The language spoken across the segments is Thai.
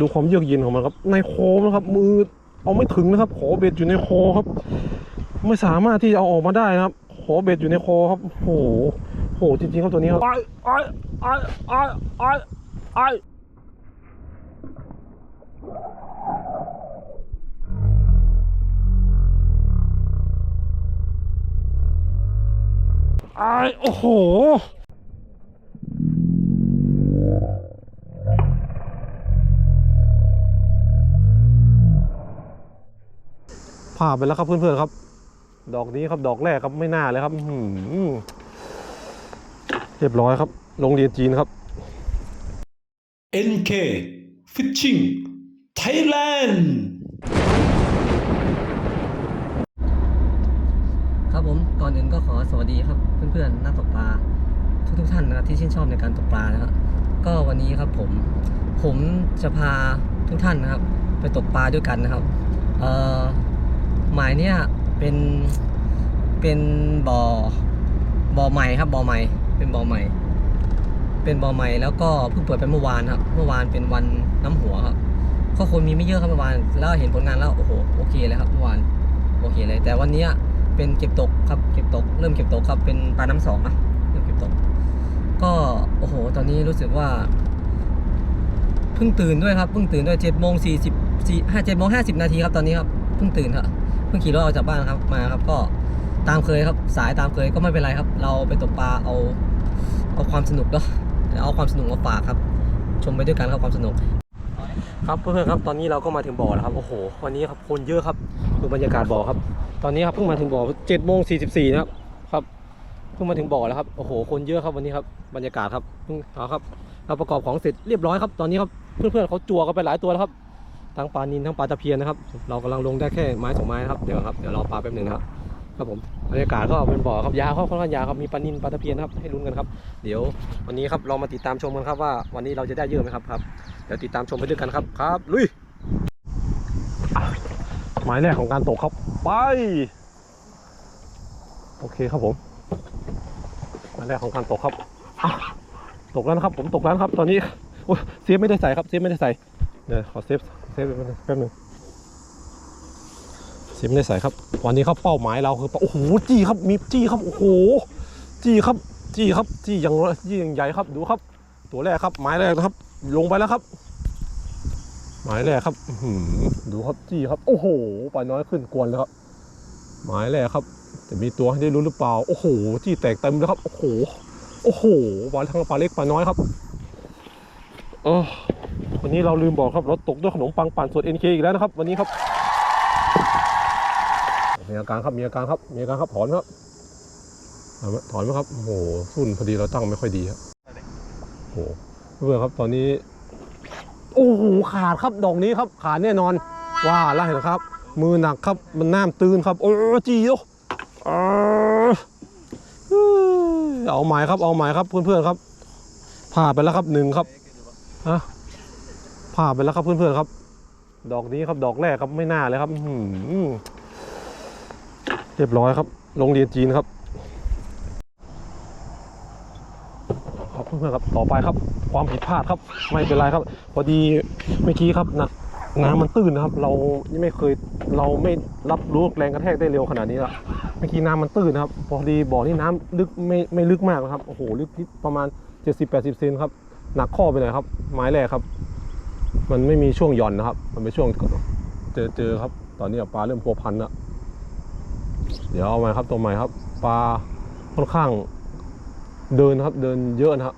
ดูความเยือกเย็นของมันครับ ในคอนะครับ มือเอาไม่ถึงนะครับ ขอเบ็ดอยู่ในคอครับ ไม่สามารถที่จะเอาออกมาได้นะครับ ขอเบ็ดอยู่ในคอครับโอ้โหโหจริงๆครับตัวนี้ครับไอ้ไอ้ไอ้ไอ้ไอ้ไอ้ไอ้โอ้โห ผ่าไปแล้วครับเพื่อนๆครับ ดอกนี้ครับดอกแรกครับไม่น่าเลยครับอื้อหือเรียบร้อยครับโรงเรียนจีนครับ NK Fishing Thailand ครับผมก่อนอื่นก็ขอสวัสดีครับเพื่อนๆนักตกปลาทุกทุกๆท่านนะครับที่ชื่นชอบในการตกปลานะครับก็วันนี้ครับผมผมจะพาทุกท่านนะครับ ไปตกปลาด้วยกันนะครับ เอ่อ หมายเนี้ยเป็นเป็นบ่อบ่อใหม่ครับบ่อใหม่เป็นบ่อใหม่ เป็นบ่อใหม่แล้วก็เพิ่งเปิดไปเมื่อวานครับ เมื่อวานเป็นวันน้ำหัวครับก็คนมีไม่เยอะครับเมื่อวานแล้วเห็นผลงานแล้วโอ้โหโอเคเลยครับเมื่อวานโอเคเลย แต่วันนี้เป็นเก็บตกครับเก็บตก เริ่มเก็บตกครับเป็นปลาน้ำสองนะเริ่มเก็บตก ก็โอ้โห ตอนนี้รู้สึกว่าเพิ่งตื่นด้วยครับเพิ่งตื่นด้วยเจ็ดโมงสี่สิบสี่ห้าเจ็ดโมงห้าสิบนาทีครับตอนนี้ครับเพิ่งตื่นครับ เพิ่งขี่รถออกจากบ้านครับมาครับ ก็ตามเคยครับ สายตามเคยก็ไม่เป็นไรครับ เราไปตกปลาเอาเอาความสนุกเนาะเอาความสนุกมาฝากครับ ชมไปด้วยกันครับความสนุก ครับเพื่อนๆครับตอนนี้เราก็มาถึงบ่อแล้วครับโอ้โหวันนี้ครับคนเยอะครับดูบรรยากาศบ่อครับ ตอนนี้ครับเพิ่งมาถึงบ่อเจ็ดโมงสี่สิบสี่นะครับครับเพิ่งมาถึงบ่อแล้วครับโอ้โหคนเยอะครับวันนี้ครับบรรยากาศครับเพิ่งเอาครับเราประกอบของเสร็จเรียบร้อยครับตอนนี้ครับเพื่อนๆเขาจั่วกันไปหลายตัวแล้วครับ ทั้งปลานินทั้งปลาตะเพียนนะครับ เรากำลังลงได้แค่ไม้สองไม้นะครับเดี๋ยวครับเดี๋ยวรอปลาแป๊บหนึ่งนะครับครับผมบรรยากาศก็เป็นบ่อครับยาวครับค่อนข้างยาวครับมีปลานินปลาตะเพียนครับให้ลุ้นกันครับเดี๋ยววันนี้ครับเรามาติดตามชมกันครับว่าวันนี้เราจะได้เยอะไหมครับครับเดี๋ยวติดตามชมไปด้วยกันครับครับลุยหมายแรกของการตกครับไป โอเคครับผมหมายแรกของการตกครับตกแล้วนะครับผมตกแล้วครับ ตอนนี้โอ้ยเซฟไม่ได้ใส่ครับเซฟไม่ได้ใส่ เดี๋ยวขอเซฟเซฟแป๊บนึงแป๊บนึงเซฟไม่ได้ใส่ครับ วันนี้ครับเป้าหมายเราคือโอ้โหจี้ครับมีจี้ครับโอ้โหจี้ครับจี้ครับจี้ย่างจี้ย่างใหญ่ครับดูครับ ตัวแรกครับ หมายแรกนะครับ ลงไปแล้วครับ หมายแรกครับดูครับจี้ครับโอ้โหปลาน้อยขึ้นกวนแล้วครับหมายแรกครับจะมีตัวให้ได้รู้หรือเปล่าโอ้โหจี้แตกเต็มแล้วครับโอ้โหโอ้โหปลาทั้งปลาเล็กปลาน้อยครับ เออ วันนี้เราลืมบอกครับรถตกด้วยขนมปังปั่นสด NK อีกแล้วนะครับ วันนี้ครับมีอาการครับมีอาการครับมีอาการครับถอนครับถอนไหมครับโอ้โหสุ่นพอดีเราตั้งไม่ค่อยดีครับโอ้โหเพื่อนครับตอนนี้โอ้โหขาดครับดอกนี้ครับขาดแน่นอนว่าแล้วเห็นครับ มือหนักครับมันน้ำตื่นครับ โอ้จีโอเอาหมายครับเอาหมายครับเพื่อนๆครับผ่าไปแล้วครับหนึ่งครับฮะ ผ่าไปแล้วครับเพื่อนๆครับ ดอกนี้ครับดอกแรกครับไม่น่าเลยครับอืเรียบร้อยครับโรงเรียนจีนครับครับเพื่อนๆครับต่อไปครับ ความผิดพลาดครับ ไม่เป็นไรครับ พอดีเมื่อกี้ครับนะน้ำมันตื้นนะครับ เราไม่เคยเราไม่รับรู้แรงกระแทกได้เร็วขนาดนี้ละเมื่อกี้น้ำมันตื้นนะครับ พอดีบ่อนี่น้ำลึกไม่ไม่ลึกมากนะครับโอ้โหลึกประมาณ 70-80เซนครับหนักข้อไปหน่อยครับไม้แรกครับ มันไม่มีช่วงหย่อนนะครับ มันเป็นช่วงเจอเจอครับ ตอนนี้ปลาเริ่มพัวพันและเดี๋ยวเอาใหม่ครับตัวใหม่ครับ ปลาค่อนข้างเดินครับ เดินเยอะนะครับ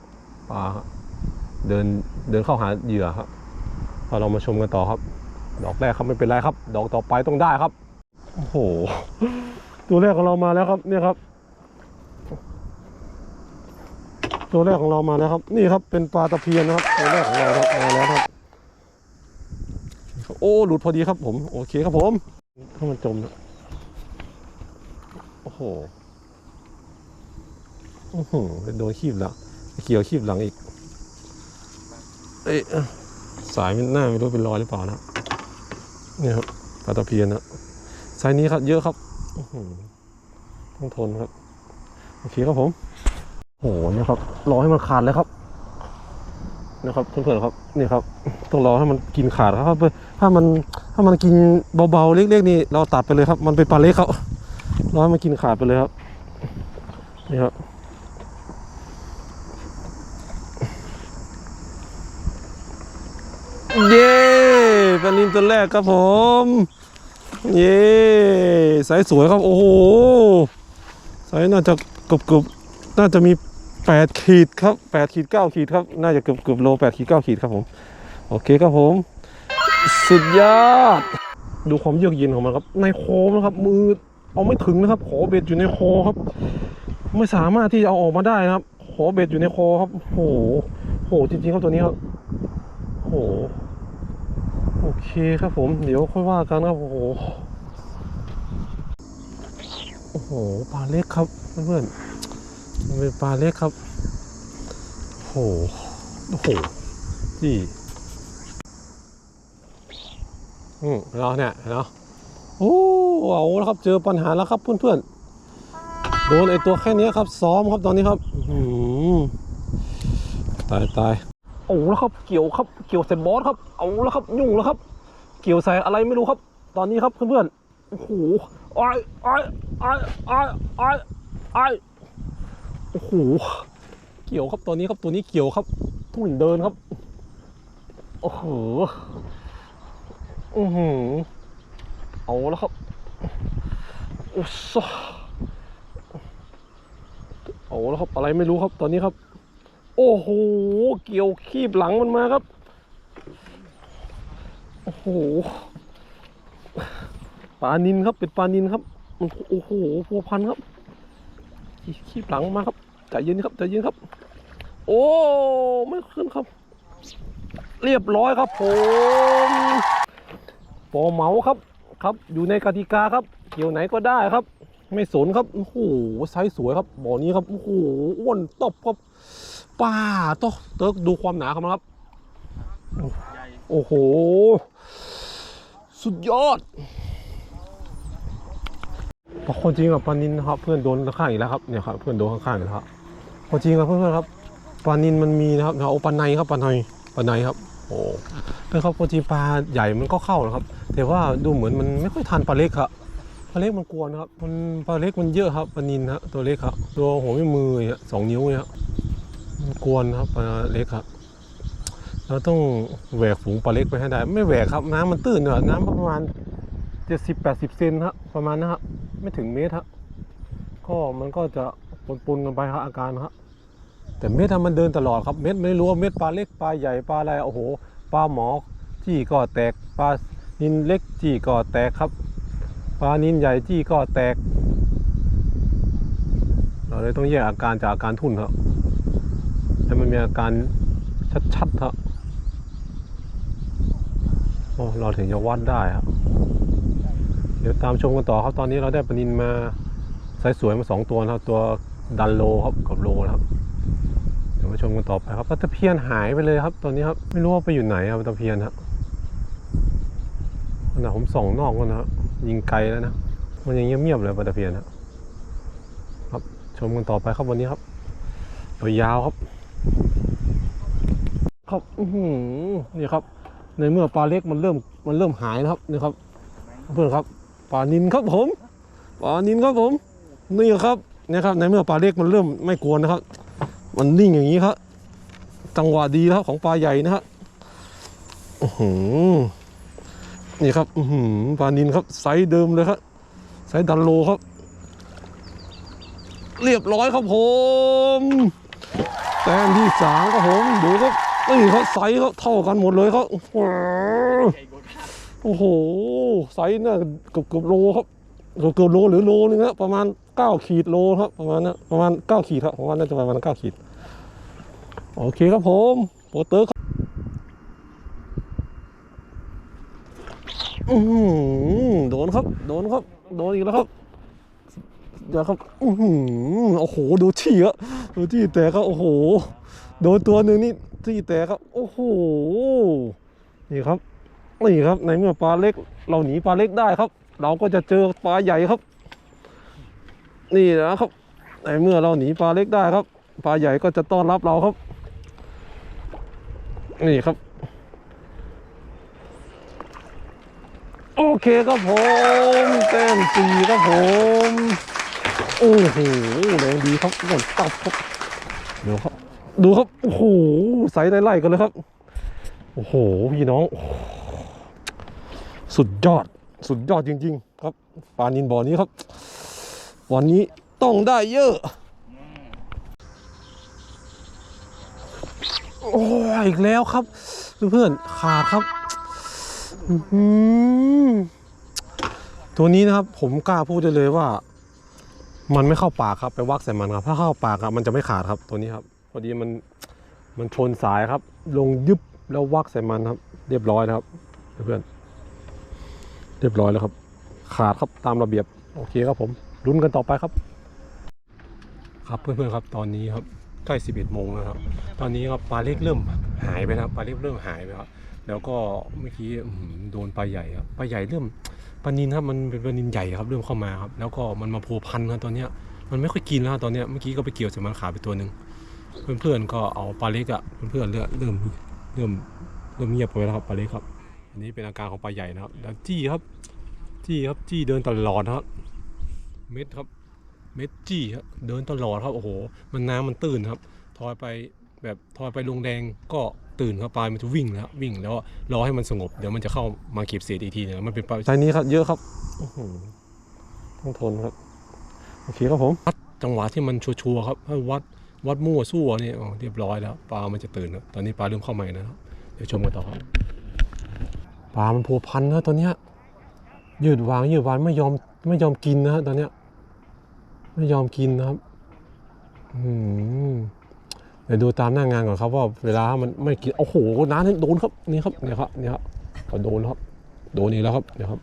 ปลาเดินเดินเข้าหาเหยื่อครับพอเรามาชมกันต่อครับ ดอกแรกครับไม่เป็นไรครับ ดอกต่อไปต้องได้ครับโอ้โหตัวแรกของเรามาแล้วครับเนี่ยครับ ตัวแรกของเรามาแล้วครับ นี่ครับเป็นปลาตะเพียนนะครับตัวแรกของเราครับมาแล้วครับ โอ้หลุดพอดีครับผมโอเคครับผมถ้ามันจมนะโอ้โหอื้อหือโดนขีบแล้วเกี่ยวขีบหลังอีกเอ้ยอะสายมันหน้าไม่รู้เป็นรอยหรือเปล่านะเนี่ยครับปลาตะเพียนนะสายนี้ครับเยอะครับอื้อหือต้องทนครับโอเคครับผมโอ้โหเนี่ยครับรอให้มันขาดเลยครับ นะครับเพื่อนๆครับนี่ครับต้องรอให้มันกินขาดครับถ้ามันถ้ามันกินเบาๆเล็กๆนี่เราตัดไปเลยครับ มันเป็นปลาเล็กครับรอให้มันกินขาดไปเลยครับนี่ครับเย้ปลานินตัวแรกครับผม เย้สายสวยครับโอ้โหสายน่าจะกือบเกือบๆน่าจะมี 8ขีดครับ8ขีด9ขีดครับ น่าจะเกือบเกือบโล8ขีด9ขีดครับผม โอเคครับผม สุดยอด ดูความเยือกเย็นของมันครับ ในคอนะครับ มือเอาไม่ถึงนะครับ ขอเบ็ดอยู่ในคอครับ ไม่สามารถที่จะเอาออกมาได้นะครับ ขอเบ็ดอยู่ในคอครับโหโหจริงๆครับตัวนี้ครับโหโอเคครับผม เดี๋ยวค่อยว่ากันครับโอ้โหโอ้โหปลาเล็กครับเพื่อนๆมัน เป็นปลาเล็กครับโหโอ้โหนี่อืมเราเนี่ยเนาะโอ้เอาแล้วครับเจอปัญหาแล้วครับเพื่อนๆโดนไอตัวแค่นี้ครับ ซ้อมครับตอนนี้ครับอืมตายตายเอาแล้วครับเกี่ยวครับเกี่ยวใส่บอสครับเอาแล้วครับยุ่งแล้วครับ เกี่ยวใส่อะไรไม่รู้ครับ ตอนนี้ครับเพื่อนๆโอ้โหอ้ายอ้ายอ้ายอ้ายอ้อย โอ้โหเกี่ยวครับตอนนี้ครับตัวนี้เกี่ยวครับ ทุ่นเดินครับ โอ้โหอือหือเอาแล้วครับโอ้ซะเอาแล้วครับอะไรไม่รู้ครับตอนนี้ครับ โอ้โหเกี่ยวคีบหลังมันมาครับโอ้โหปลานินครับเป็นปลานินครับมันโอ้โหพัวพันครับ ขี้หลังมาครับใจเย็นครับใจเย็นครับ โอ้ไม่ขึ้นครับ เรียบร้อยครับผมปอเหมาครับครับ อยู่ในกติกาครับ เกี่ยวไหนก็ได้ครับ ไม่สนครับโอ้โหไซส์สวยครับบ่อนี้ครับโอ้โหอ้วนตบครับป้าโตะเติร์กดูความหนาครับนะครับ โอ้โห สุดยอด พราะคนจริงกับปานินนะครับเพื่อนโดนข้างอีกแล้วครับเนี่ยครับเพื่อนโดนข้างๆอีกแล้วครับพอจริงกับเพื่อนๆครับปลานินมันมีนะครับเอาปลาในครับปลาในปลาในครับ โอ้เพื่อนครับพอจริงปลาใหญ่มันก็เข้านะครับ แต่ว่าดูเหมือนมันไม่ค่อยทันปลาเล็กครับปลาเล็กมันกลัวนะครับมันปลาเล็กมันเยอะครับปลานินฮะตัวเล็กครับ ตัวหัวไม่มือเนี่ยสองนิ้วเนี่ยครับมันกวนครับปลาเล็กครับเราต้องแหวกฝูงปลาเล็กไปให้ได้ ไม่แหวกครับ น้ำมันตื้นเนอะน้ำประมาณ เจ็ดสิบแปดสิบเซนครับประมาณนะครับไม่ถึงเมตรครับก็มันก็จะปนๆกันไปครับอาการครับแต่เม็ดอะมันเดินตลอดครับเม็ดไม่รู้ว่าเม็ดปลาเล็กปลาใหญ่ปลาอะไรโอ้โหปลาหมอจี้ก็แตกปลานินเล็กจี้ก็แตกครับปลานินใหญ่จี้ก็แตกเราเลยต้องแยกอาการจากอาการทุ่นครับให้มันมีอาการชัดๆครับโอ้เราถึงจะวัดได้ครับ เดี๋ยวตามชมกันต่อครับ ตอนนี้เราได้ปนินมาไซส์สวยมาสองตัวนะครับ ตัวดันโลครับกับโลนะครับ เดี๋ยวมาชมกันต่อไปครับปลาตะเพียนหายไปเลยครับ ตอนนี้ครับ ไม่รู้ว่าไปอยู่ไหนครับปลาตะเพียนครับขณะผมส่องนอกก่อนนะครับยิงไกลแล้วนะ มันยังเงียบๆเลยปลาตะเพียนครับครับชมกันต่อไปครับวันนี้ครับยาวครับ ครับอือนี่ครับ ในเมื่อปลาเล็กมันเริ่มมันเริ่มหายนะครับนี่ครับ เพื่อนครับ ปลานินครับผมปลานินครับผม นี่ครับนี่ครับในเมื่อปลาเล็กมันเริ่มไม่กวนนะครับ มันนิ่งอย่างนี้ครับจังหวะดีนะครับของปลาใหญ่นะครับอือหือนี่ครับอือหือปลานินครับไซส์เดิมเลยครับไซส์ดันโลครับ เรียบร้อยครับผมแต้มที่สามครับผมดูครับนี่เขาไซส์เขาเท่ากันหมดเลยเขา โอ้โหไซส์น่าเกือบเกือบโลครับเกือบเกือบโลหรือโลนึงครับประมาณเก้าขีดโลครับประมาณนั้นประมาณเก้าขีดครับผมว่าน่าจะประมาณเก้าขีด โอเคครับผมโปเตอร์ครับอือหือโดนครับ โดนครับ โดนอีกแล้วครับเดี๋ยวครับอือหือโอ้โห ดูที่อะดูที่แต่ก็โอ้โห โดนตัวหนึ่งนี่ที่แตกครับ โอ้โห นี่ครับ นี่ครับในเมื่อปลาเล็ก เราหนีปลาเล็กได้ครับ เราก็จะเจอปลาใหญ่ครับ นี่นะครับ ในเมื่อเราหนีปลาเล็กได้ครับ ปลาใหญ่ก็จะต้อนรับเราครับ นี่ครับ โอเคครับผมแต้มสี่ครับผมโอ้โหแรงดีครับก่อนตับครับเดี๋ยวครับดูครับ โอ้โหใส่ไล่ๆกันเลยครับ โอ้โห พี่น้องโสุดยอดสุดยอดจริง ๆ ครับปลานินบ่อนี้ครับ วันนี้ต้องได้เยอะ โอ้อีกแล้วครับ เพื่อนๆขาดครับอื้อหือตัวนี้นะครับ ผมกล้าพูดได้เลยว่า มันไม่เข้าปากครับไปวักใส่มันครับ ถ้าเข้าปากครับมันจะไม่ขาดครับตัวนี้ครับ พอดีมันมันชนสายครับ ลงยึบแล้ววักใส่มันครับ เรียบร้อยนะครับ เพื่อนๆ เรียบร้อยแล้วครับ ขาดครับตามระเบียบ โอเคครับผมลุ้นกันต่อไปครับ ครับเพื่อนๆครับตอนนี้ครับใกล้ 11 โมงแล้วครับ ตอนนี้ครับปลาเล็กเริ่มหายไปนะครับปลาเล็กเริ่มหายไปครับ แล้วก็เมื่อกี้โดนปลาใหญ่ครับ ปลาใหญ่เริ่มปลานินครับมันเป็นปลานินใหญ่ครับเริ่มเข้ามาครับ แล้วก็มันมาโผล่พันครับตอนเนี้ย มันไม่ค่อยกินแล้วครับตอนเนี้ย เมื่อกี้ก็ไปเกี่ยวใส่มันขาไปตัวหนึ่งเพื่อนๆก็เอาปลาเล็กอะ เพื่อนๆเริ่มเริ่มเริ่มเริ่มเงียบไปแล้วครับปลาเล็กครับ อันนี้เป็นอาการของปลาใหญ่นะครับแล้วจี้ครับ จี้ครับจี้เดินตลอดนะครับ เม็ดครับ เม็ดจี้ครับเดินตลอดครับโอ้โห มันน้ำมันตื้นครับทอยไปแบบทอยไปลงแดงก็ตื่นครับปลายมันจะวิ่งแล้ววิ่งแล้วรอให้มันสงบเดี๋ยวมันจะเข้ามาเก็บเศษอีกทีนึงมันเป็นปลาไซนี้ครับเยอะครับต้องทนครับโอเคครับผมวัดจังหวะที่มันชัวร์ๆครับถ้าวัดวัดมั่วสู้เนี่ยอ๋อเรียบร้อยแล้ว ปลามันจะตื่นครับตอนนี้ปลาเริ่มเข้าใหม่นะครับเดี๋ยวชมกันต่อครับ ปลามันพัวพันนะตอนเนี้ยยืดวางยืดวางไม่ยอมไม่ยอมกินนะฮะตอนเนี้ยไม่ยอมกินนะครับอืมเดี๋ยวดูตามหน้างานก่อนครับว่าเวลามันไม่กินโอ้โหน้านี่โดนครับนี่ครับเนี่ยครับเนี่ยครับก็โดนครับ โดนอีกแล้วครับเนี่ยครับ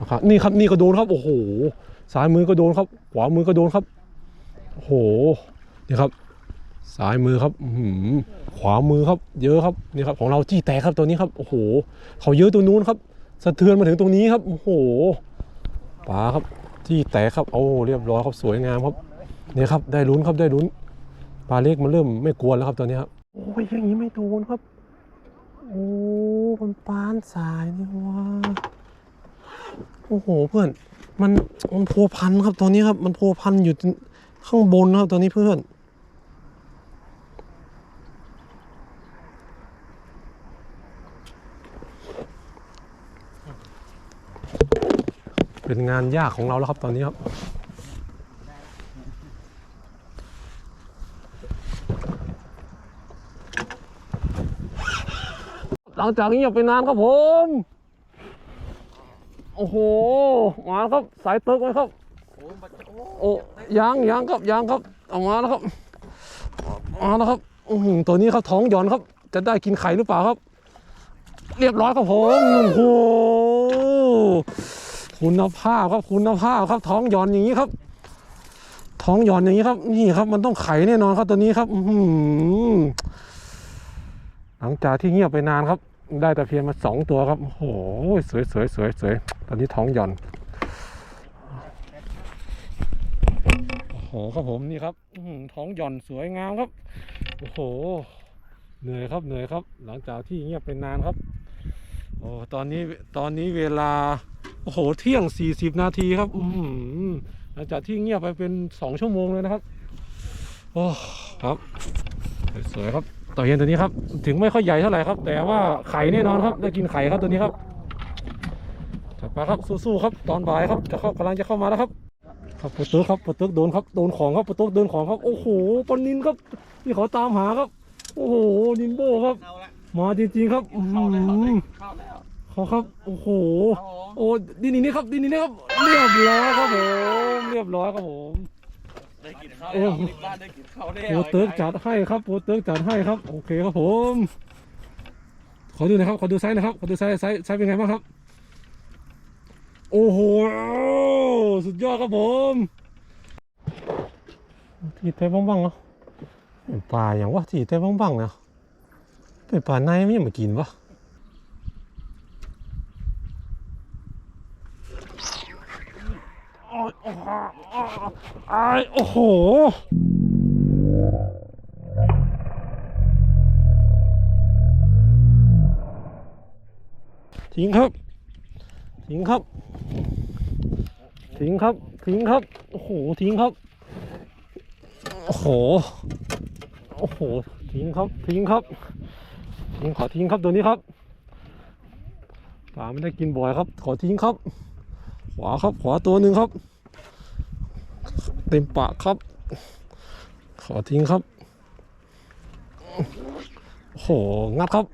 นะครับนี่ครับนี่ก็โดนครับโอ้โหซ้ายมือก็โดนครับ ขวามือก็โดนครับโอ้โหนี่ครับ ซ้ายมือครับหือขวามือครับ เยอะครับนี่ครับของเราจี้แตกครับตัวนี้ครับโอ้โห เขาเยอะตัวนู้นครับ สะเทือนมาถึงตรงนี้ครับโอ้โหปลาครับที่แตกครับโอ้เรียบร้อยครับสวยงามครับเนี่ยครับได้ลุ้นครับได้ลุ้นปลาเล็กมันเริ่มไม่กวนแล้วครับตอนนี้ครับโอ้ยอย่างนี้ไม่โดนครับ โอ้มันปานสายนี่ว่าโอ้โหเพื่อน มันมันพัวพันครับตอนนี้ครับ มันพัวพันอยู่ข้างบนครับตอนนี้เพื่อน เป็นงานยากของเราแล้วครับตอนนี้ครับหลังจากนี้อย่าไปนานครับผม โอ้โห มาแล้วครับสายเติร์กไหมครับ โอ้ยังยังครับยังครับเอามาแล้วครับมาแล้วครับตัวนี้ครับท้องหย่อนครับ จะได้กินไข่หรือเปล่าครับ เรียบร้อยครับผม โอ้โห คุณภาพครับคุณภาพครับ ท้องหย่อนอย่างนี้ครับ ท้องหย่อนอย่างนี้ครับ นี่ครับ มันต้องไข่แน่นอนครับตัวนี้ครับอืหลังจากที่เงียบไปนานครับ ได้ตะเพียนมาสองตัวครับโอ้โหสวยสวยสวยสวยตอนนี้ท้องหย่อนโอ้โหครับผมนี่ครับท้องหย่อนสวยงามครับโอ้โหเหนื่อยครับเหนื่อยครับ หลังจากที่เงียบไปนานครับโอ้ตอนนี้ตอนนี้เวลา โอ้โห เที่ยง 40 นาทีครับ อืมหลังจากที่เงียบไปเป็น 2 ชั่วโมงเลยนะครับ โอ้ครับ สวยๆครับต่อเย็นตัวนี้ครับ ถึงไม่ค่อยใหญ่เท่าไหร่ครับ แต่ว่าไข่แน่นอนครับ ได้กินไข่ครับตัวนี้ครับจัดไปครับสู้ๆครับ ตอนบ่ายครับ จะเข้ากำลังจะเข้ามาแล้วครับ ครับปะตึกครับปะตึกโดนครับ โดนของครับปะตึกโดนของครับ โอ้โหปลานินครับที่เขาตามหาครับ โอ้โห นินโบครับ มาจริงๆครับ อืมเขาครับโอ้โหโอ้ดินนี่ครับดินนี่ครับเรียบร้อยครับผมเรียบร้อยครับผมได้กินข้าวโอ้แล้วบ้านได้กินข้าวแล้วโปรเติร์กจัดให้ครับโปรเติร์กจัดให้ครับโอเคครับผม ขอดูหนะครับขอดูไซส์หนะครับขอดูไซส์ไซส์ไซส์เป็นไงบ้างครับ โอ้โหสุดยอดครับผมที่เต้บ้างๆเนาะเป็นปลาอย่างวะที่เต้บ้างๆเนาะเป็นปลาในไม่ยังมากินวะ โอ้ยโอ้โหอ้ายโอ้โหทิ้งครับ ทิ้งครับ ทิ้งครับ ทิ้งครับ โอ้โห ทิ้งครับ โอ้โห โอ้โห ทิ้งครับ ทิ้งครับ ทิ้งขอทิ้งครับตัวนี้ครับปลาไม่ได้กินบ่อยครับ ขอทิ้งครับ ขวาครับ ขวาตัวหนึ่งครับ เต็มปากครับ ขอทิ้งครับโอ้โหงัดครับ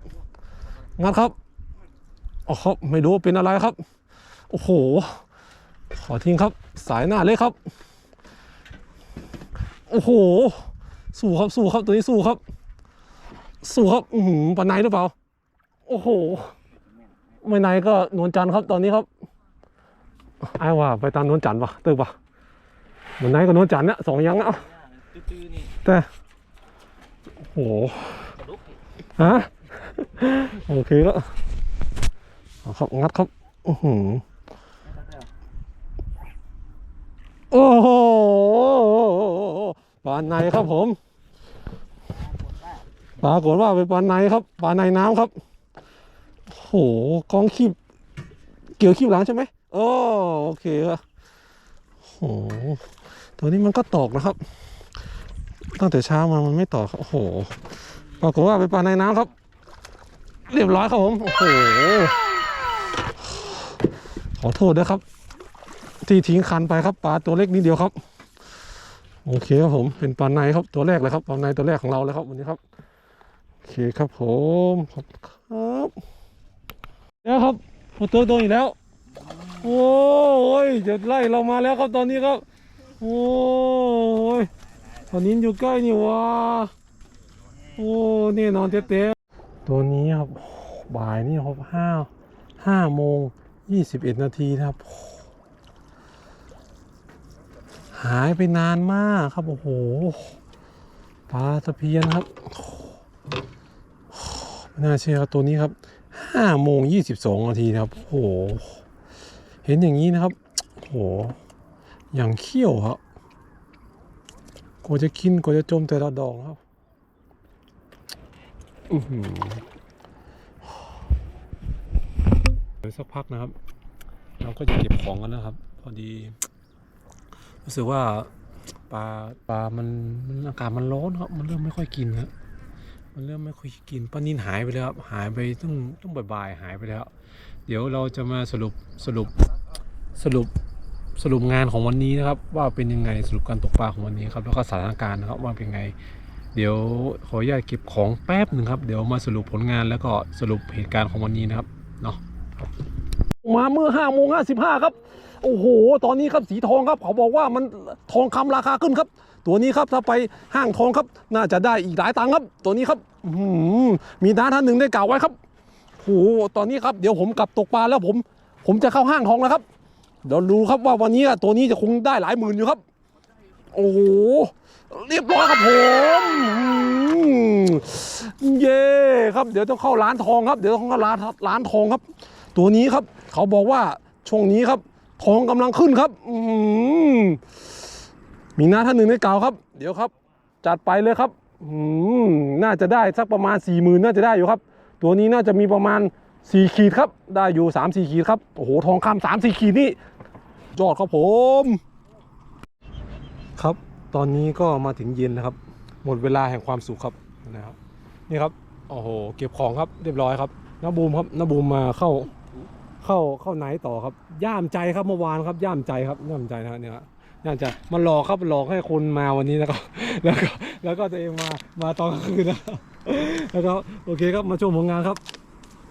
งัดครับอ๋อครับไม่รู้เป็นอะไรครับ โอ้โห ขอทิ้งครับ สายหน้าเลยครับ โอ้โห สู้ครับสู้ครับตัวนี้สู้ครับ สู้ครับอือหือปานในหรือเปล่า โอ้โห ไม่ในก็นวลจันทร์ครับตอนนี้ครับไอ้ว่าไปตามนวลจันทร์ปะตึกปะ เหมือนไหนก็นวลจันทร์เนี่ยสองอยังอะตื้อๆนี่แต่โอ้โหกระดุกนี่ฮะโอเคแล้วเอาครับงัดครับอือหือโอ้โหปลาในครับผมปรากฏว่าเป็นปลาในครับปลาในน้ำครับโอ้โหกองคีบเกี่ยวคีบหลังใช่ไหมโอ้โอเคครับโอ้โห ตัวนี้มันก็ตกนะครับ ตั้งแต่เช้ามามันไม่ต่อครับโอ้โหปรากฏว่าเป็นปลาในน้ำครับ เรียบร้อยครับผมโอ้โหขอโทษนะครับ ที่ทิ้งคันไปครับปลาตัวเล็กนิดเดียวครับ โอเคครับผมเป็นปลาในครับตัวแรกเลยครับปลาในตัวแรกของเราเลยครับวันนี้ครับโอเคครับผมขอบคุณครับแล้วครับโฟโต้โดนอีกแล้ว โอ้ยจะไล่เรามาแล้วครับตอนนี้ครับ โอ้ยตอนนี้อยู่ใกล้นี่วะโอ้แน่นอนเต๊ะตัวนี้ครับบ่ายนี่ครับห้าห้าโมงยี่สิบเอ็ดนาทีนะครับ หายไปนานมากครับ โอ้โหปลาตะเพียนครับไม่น่าเชื่อครับตัวนี้ครับห้าโมงยี่สิบสองนาทีนะครับ โอ้โห เห็นอย่างนี้นะครับ โอ้โห อย่างเขี้ยวครับกว่าจะกินกว่าจะจมแต่ละดอกครับอือหือเดี๋ยวสักพักนะครับ เราก็จะเก็บของกันแล้วครับ พอดี รู้สึกว่าปลาปลามันมันอากาศมันร้อนครับ มันเริ่มไม่ค่อยกินครับมันเริ่มไม่ค่อยกินปลานินหายไปแล้วครับหายไปตั้งตั้งบ่ายๆหายไปแล้ว เดี๋ยวเราจะมาสรุปสรุปสรุป สรุปงานของวันนี้นะครับ ว่าเป็นยังไงสรุปการตกปลาของวันนี้ครับแล้วก็สถานการณ์นะครับว่าเป็นไง เดี๋ยวขออนุญาตเก็บของแป๊บหนึ่งครับ เดี๋ยวมาสรุปผลงานแล้วก็สรุปเหตุการณ์ของวันนี้นะครับเนาะมาเมื่อห้าโมงห้าสิบห้าครับ โอ้โห ตอนนี้ครับสีทองครับ เขาบอกว่ามันทองคำราคาขึ้นครับ ตัวนี้ครับถ้าไปห้างทองครับ น่าจะได้อีกหลายตังค์ครับ ตัวนี้ครับมีน้าท่านหนึ่งได้กล่าวไว้ครับโอ้โหตอนนี้ครับเดี๋ยวผมกลับตกปลาแล้วผม ผมจะเข้าห้างทองแล้วครับ เดี๋ยวดูครับว่าวันนี้ตัวนี้จะคงได้หลายหมื่นอยู่ครับ โอ้โหเรียบร้อยครับผมเย่ครับเดี๋ยวต้องเข้าร้านทองครับ เดี๋ยวต้องเข้าร้านร้านทองครับ ตัวนี้ครับ เขาบอกว่าช่วงนี้ครับ ทองกำลังขึ้นครับอืมมีหน้าท่านหนึ่งในเก่าวครับ เดี๋ยวครับ จัดไปเลยครับอืมน่าจะได้สักประมาณสี่หมื่นน่าจะได้อยู่ครับ ตัวนี้น่าจะมีประมาณ สี่ขีดครับ ได้อยู่สามสี่ขีดครับ โอ้โห ทองคำสามสี่ขีดนี่ยอดครับผม ครับ ตอนนี้ก็มาถึงเย็นแล้วครับ หมดเวลาแห่งความสุขครับนะครับ นี่ครับ โอ้โห เก็บของครับเรียบร้อยครับน้าบูมครับน้าบูมมาเข้าเข้าเข้าไหนต่อครับ ย่ามใจครับเมื่อวานครับ ย่ามใจครับย่ามใจนะครับเนี่ยย่ามใจมันหลอกครับหลอกให้คนมาวันนี้นะครับแล้วก็แล้วก็ตัวเองมามาตอนกลางคืนนะครับแล้วก็โอเคครับมาชมผลงานครับ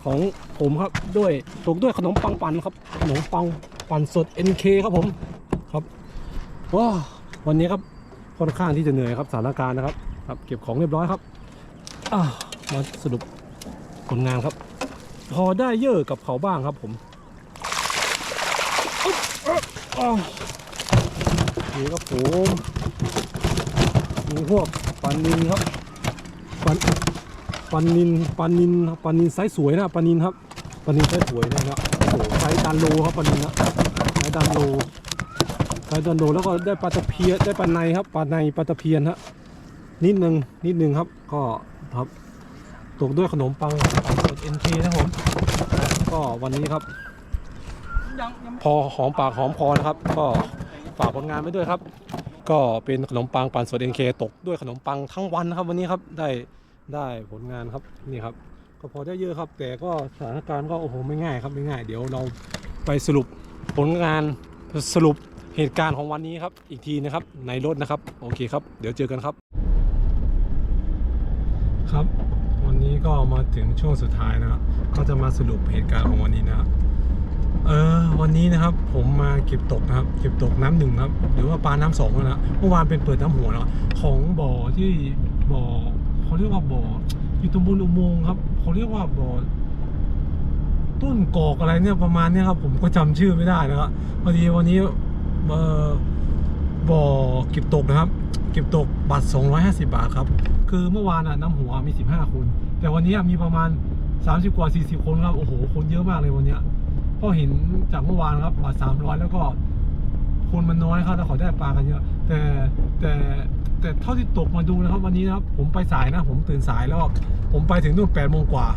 ของผมครับด้วยตกด้วยขนมปังปั่นครับขนมปังปั่นสด NK ครับผมครับว้าวันนี้ครับค่อนข้างที่จะเหนื่อยครับสถานการณ์นะครับครับ เก็บของเรียบร้อยครับมาสรุปผลงานครับ พอได้เยอะกับเขาบ้างครับผมอุ๊บอ๊ะอ้าวนี่ครับผมมีพวกปันนินครับปัน ปันนินปันนินปันนินไซส์สวยนะปันนินครับปันนินไซส์สวยนะครับโอ้ไซส์ดันโลครับปันนินนะไซส์ดันโลไซส์ดันโลแล้วก็ได้ปลาตะเพียนได้ปลาในครับปลาในปลาตะเพียนฮะนิดนึงนิดนึงครับก็ครับตกด้วยขนมปังสดเอ็นเคนะครับผมก็วันนี้ครับ พอหอมปากหอมคอนะครับ ก็ฝากผลงานไว้ด้วยครับ ก็เป็นขนมปังปั่นสดเอ็นเคตกด้วยขนมปังทั้งวันนะครับวันนี้ครับได้ ได้ผลงานครับนี่ครับ ก็พอได้เยอะครับ แต่ก็สถานการณ์ก็โอ้โหไม่ง่ายครับไม่ง่าย เดี๋ยวเราไปสรุปผลงานสรุปเหตุการณ์ของวันนี้ครับ อีกทีนะครับในรถนะครับ โอเคครับ เดี๋ยวเจอกันครับ ครับ วันนี้ก็มาถึงช่วงสุดท้ายนะครับก็จะมาสรุปเหตุการณ์ของวันนี้นะครับเออวันนี้นะครับผมมาเก็บตกนะครับ เก็บตกน้ำหนึ่งครับ หรือว่าปลาน้ำสองนะเมื่อวานเป็นเปิดน้ำหัวนะของบ่อที่บ่อ เขาเรียกว่าบ่ออยู่ตรงบนอุโมงค์ครับเขาเรียกว่าบ่อต้นกอกอะไรเนี่ยประมาณเนี้ยครับ ผมก็จำชื่อไม่ได้นะครับพอดีวันนี้เออบ่อเก็บตกนะครับ เก็บตกบัตร 250 บาทครับ คือเมื่อวานอะน้ำหัวมี 15 คน แต่วันนี้มีประมาณ 30 กว่า 40 คนครับ โอ้โห คนเยอะมากเลยวันเนี้ยก็เห็นจากเมื่อวานครับบาทสามร้อยแล้วก็ คนมันน้อยครับแล้วเขาได้ปลากันเยอะ แต่แต่แต่เท่าที่ตกมาดูนะครับ วันนี้นะครับ ผมไปสายนะ ผมตื่นสายแล้วผมไปถึงนู่นแปดโมงกว่า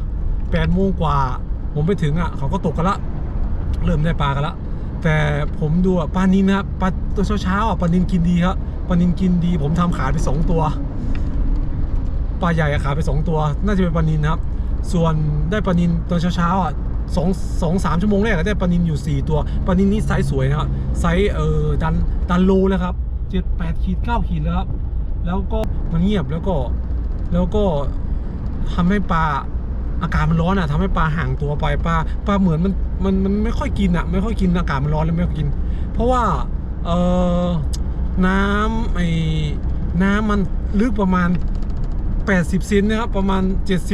แปดโมงกว่า ผมไปถึงอะเขาก็ตกกันละ เริ่มได้ปลากันละ แต่ผมดูอะปลานินนะปลาตัวเช้าๆอะปลานินกินดีครับปลานินกินดี ผมทำขาไปสองตัวปลาใหญ่ขาไปสองตัว น่าจะเป็นปลานินนะครับ ส่วนได้ปลานินตอนเช้าๆอะ สองสองสามชั่วโมงแรกอะได้ปลานินอยู่ 4 ตัวปลานินนี่ไซส์สวยนะครับไซส์เออดันดันโลแล้วครับเจ็ดแปดขีดเก้าขีดแล้วครับแล้วก็มันเงียบแล้วก็แล้วก็ทำให้ปลาอากาศมันร้อนอะทำให้ปลาห่างตัวไปปลาปลาเหมือนมันมันมันไม่ค่อยกินอะไม่ค่อยกินอากาศมันร้อนแล้วไม่ค่อยกิน เพราะว่าเออน้ำไอ้น้ำมันลึกประมาณ 80เซนนะครับประมาณ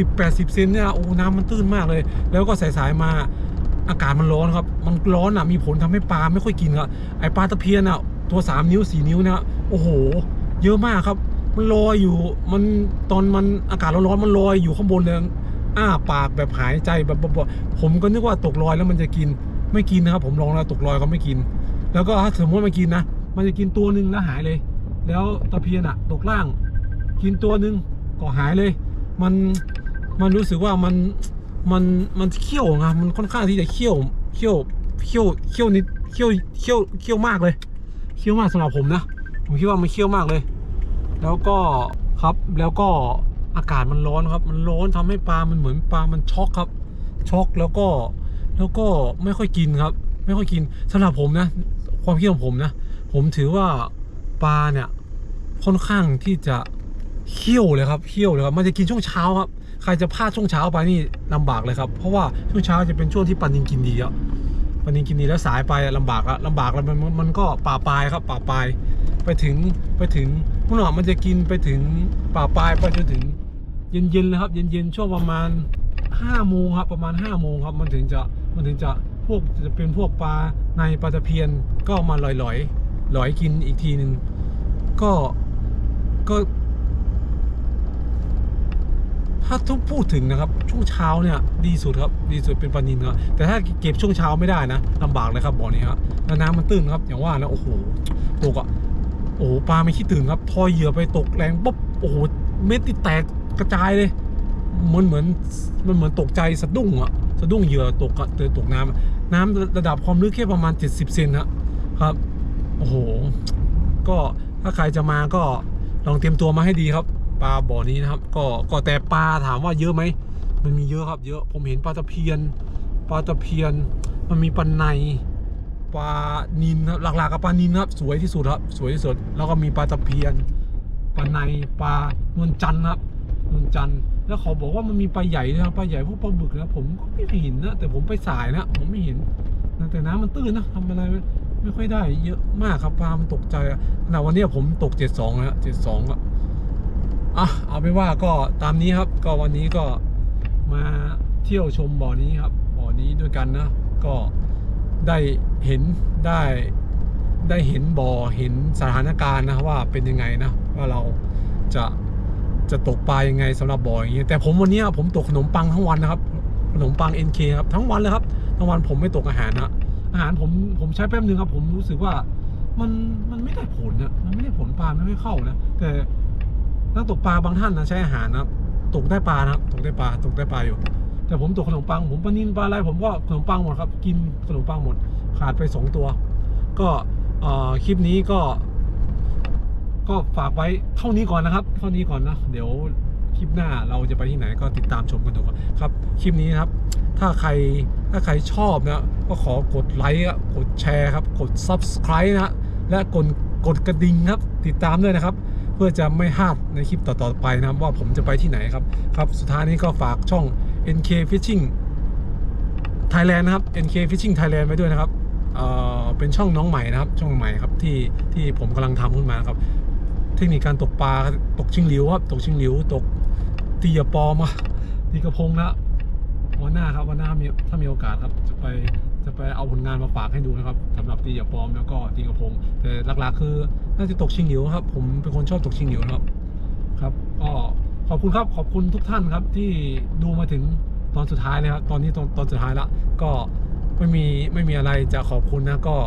70-80เซนเนี่ยโอ้น้ำมันตื้นมากเลย แล้วก็สายๆมาอากาศมันร้อนครับ มันร้อนอะ มีผลทำให้ปลาไม่ค่อยกินครับ ไอปลาตะเพียนอะ ตัว 3 นิ้ว 4 นิ้วนี่ยโอ้โห เยอะมากครับ มันลอยอยู่ มันตอนมันอากาศร้อนๆมันลอยอยู่ข้างบนเลย อ้าปากแบบหายใจแบบบบผมก็นึกว่าตกลอยแล้วมันจะกิน ไม่กินนะครับ ผมลองแล้วตกลอยก็ไม่กิน แล้วก็ถ้าสมมติมันกินนะ มันจะกินตัวหนึ่งแล้วหายเลย แล้วตะเพียนอะ ตกล่าง กินตัวหนึ่ง ก็หายเลย มันมันรู้สึกว่ามันมันมันเขี้ยวไงมันค่อนข้างที่จะเขี้ยวเขี้ยวเขี้ยวเขี้ยวนิดเขี้ยวเขี้ยวเขี้ยวมากเลยเขี้ยวมากสำหรับผมนะผมคิดว่ามันเขี้ยวมากเลย แล้วก็ครับแล้วก็อากาศมันร้อนครับ มันร้อนทำให้ปลา มันเหมือนปลา มันช็อกครับ ช็อกแล้วก็แล้วก็ไม่ค่อยกินครับ ไม่ค่อยกินสำหรับผมนะ ความคิดของผมนะ ผมถือว่าปลาเนี่ยค่อนข้างที่จะ เคี่ยวเลยครับเคี่ยวเลยครับมันจะกินช่วงเช้าครับใครจะพลาดช่วงเช้าไปนี่ลำบากเลยครับเพราะว่าช่วงเช้าจะเป็นช่วงที่ปันนินกินดีอะปันนินกินดีแล้วสายไปอะลำบากอะลำบากแล้วมันมันก็ป่าปลายครับป่าปลายไปถึงไปถึงเมื่อหน่อมันจะกินไปถึงป่าปลายไปจนถึง เย็นๆเลยครับ เย็นๆช่วงประมาณห้าโมงครับประมาณห้าโมงครับมันถึงจะมันถึงจะพวกจะเป็นพวกปลาในปลาตะเพียนก็เอามาลอยๆลอยกินอีกทีหนึ่งก็ก็ ถ้าทุกพูดถึงนะครับ ช่วงเช้าเนี่ยดีสุดครับ ดีสุดเป็นปลานินครับแต่ถ้าเก็บช่วงเช้าไม่ได้นะลำบากเลยครับบ่อนี้ครับแล้วน้ำมันตื้นครับ อย่างว่านะโอ้โหตกอะโอ้โหปลาไม่ขี้ตื่นครับทอยเหยื่อไปตกแรงปุ๊บโอ้โหเม็ดที่แตกกระจายเลยมือนเหมือนมันเหมือนตกใจสะดุ้งอะสะดุ้งเหยื่อตกอะเจอตกน้ำน้ำระดับความลึกแค่ประมาณ 70เซนครับครับ โอ้โห ก็ถ้าใครจะมาก็ลองเตรียมตัวมาให้ดีครับ ปลาบ่อนี้นะครับ ก็ก็แต่ปลาถามว่าเยอะไหมมันมีเยอะครับ เยอะผมเห็นปลาตะเพียนปลาตะเพียน มันมีปลาในปลานินครับหลักๆกับปลานินครับ สวยที่สุดครับ สวยที่สุด แล้วก็มีปลาตะเพียนปลาในปลานวลจันทร์ครับนวลจันทร์แล้วเขาบอกว่ามันมีปลาใหญ่ด้วยครับปลาใหญ่พวกปลาบึกนะผมก็ไม่เห็นนะแต่ผมไปสายนะผมไม่เห็นนะแต่น้ำมันตื้นนะทำอะไรไม่ค่อยได้เยอะมากครับปลามันตกใจอะขณะวันนี้ผมตกเจ็ดสองแล้วเจ็ดสองอะ อะเอาเป็นว่าก็ตามนี้ครับ ก็วันนี้ก็มาเที่ยวชมบ่อนี้ครับ บ่อนี้ด้วยกันนะก็ได้เห็นได้ได้เห็นบ่อเห็นสถานการณ์นะว่าเป็นยังไงนะว่าเราจะจะตกปลายังไงสำหรับบ่ออย่างนี้แต่ผมวันนี้ผมตกขนมปังทั้งวันนะครับ ขนมปัง NK ครับทั้งวันเลยครับทั้งวันผมไม่ตกอาหารนะอาหารผมผมใช้แป๊บนึงครับ ผมรู้สึกว่ามันมันไม่ได้ผลนะมันไม่ได้ผลปลาไม่ค่อยเข้านะแต่ นักตกปลาบางท่านนะใช้อาหารนะครับตกได้ปลานะครับตกได้ปลาตกได้ปลาอยู่ แต่ผมตกขนมปัง ผมปลานินปลาอะไรผมก็ขนมปังหมดครับ กินขนมปังหมดขาดไปสองตัว ก็อ่อคลิปนี้ก็ ก็ฝากไว้เท่านี้ก่อนนะครับ เท่านี้ก่อนนะ เดี๋ยวคลิปหน้าเราจะไปที่ไหนก็ติดตามชมกันดูครับคลิปนี้นะครับ ถ้าใครถ้าใครชอบนะก็ขอกดไลค์กดแชร์ครับ กด Subscribe นะและกดกดกระดิ่งครับ ติดตามด้วยนะครับ เพื่อจะไม่พลาดในคลิปต่อๆไปนะครับ ว่าผมจะไปที่ไหนครับครับสุดท้ายนี้ก็ฝากช่อง NK Fishing Thailand นะครับ NK Fishing Thailand ไว้ด้วยนะครับเอ่อเป็นช่องน้องใหม่นะครับ ช่องใหม่ครับที่ที่ผมกำลังทำขึ้นมาครับ เทคนิคการตกปลาตกชิงหลิวครับตกชิงหลิวตกตียปอมอะตีกระพงนะวันหน้าครับวันหน้ามีถ้ามีโอกาสครับจะไป จะไปเอาผลงานมาฝากให้ดูนะครับสำหรับตีอย่าปอมแล้วก็ตีกระพงแต่หลักๆ คือน่าจะตกชิงหิวครับ ผมเป็นคนชอบตกชิงหิวนะครับครับก็ขอบคุณครับขอบคุณทุกท่านครับที่ดูมาถึงตอนสุดท้ายเลยครับตอนนี้ตอนตอนสุดท้ายละก็ไม่มีไม่มีอะไรจะขอบคุณนะก็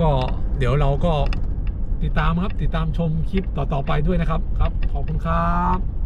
ก็เดี๋ยวเราก็ติดตามครับ ติดตามชมคลิปต่อๆไปด้วยนะครับครับ ขอบคุณครับ